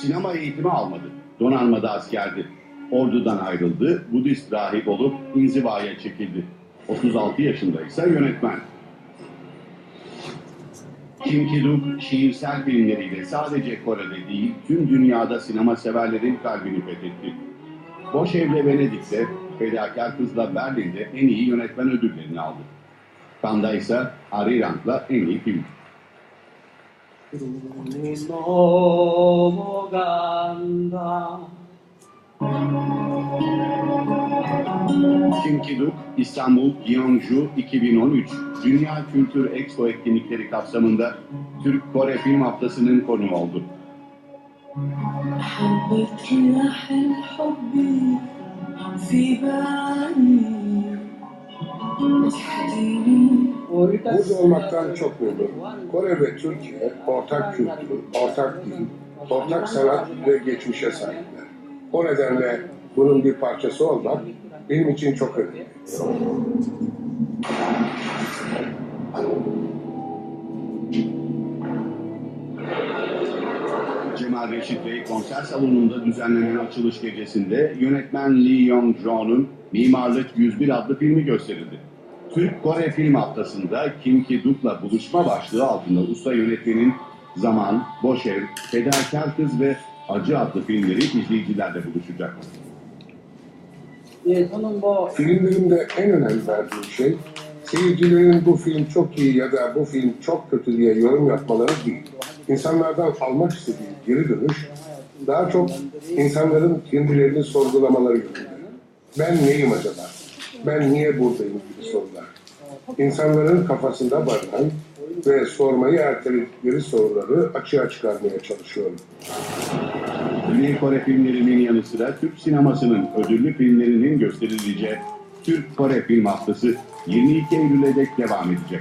Sinema eğitimi almadı. Donanmada askerdi. Ordudan ayrıldı, Budist rahip olup inzivaya çekildi. 36 yaşında ise yönetmen. Kim Ki-duk şiirsel filmleriyle sadece Kore'de değil, tüm dünyada sinema severlerin kalbini fethetti. Boş Ev'le Venedik'te, Fedakar Kız'la Berlin'de en iyi yönetmen ödüllerini aldı. Cannes'da ise Arirang'la en iyi film. 넘어간다 Kim Ki-duk, İstanbul Gyeongju 2013 Dünya Kültür Expo etkinlikleri kapsamında Türk-Kore Film Haftası'nın konuğu oldu. Burada olmaktan çok mutluyum. Kore ve Türkiye ortak kültür, ortak dil, ortak sanat ve geçmişe sahipler. O nedenle bunun bir parçası olmak benim için çok önemli. Cemal Reşit Bey konser salonunda düzenlenen açılış gecesinde yönetmen Lee Young-jo'nun Mimarlık 101 adlı filmi gösterildi. Türk-Kore Film Haftası'nda Kim Ki Duk'la buluşma başlığı altında usta yönetmenin Zaman, Boş Ev, Fedakar Kız ve Acı adlı filmleri izleyicilerle buluşacak. Filmlerinde en önem verdiğim şey seyircilerin bu film çok iyi ya da bu film çok kötü diye yorum yapmaları değil. İnsanlardan almak istediği geri dönüş daha çok insanların kendilerini sorgulamaları yönünde. Ben neyim acaba? Ben niye buradayım gibi sorular. İnsanların kafasında barınan ve sormayı erteledikleri soruları açığa çıkarmaya çalışıyorum. Güney Kore filmlerinin yanı sıra Türk sinemasının ödüllü filmlerinin gösterileceği Türk-Kore Film Haftası 22 Eylül'e dek devam edecek.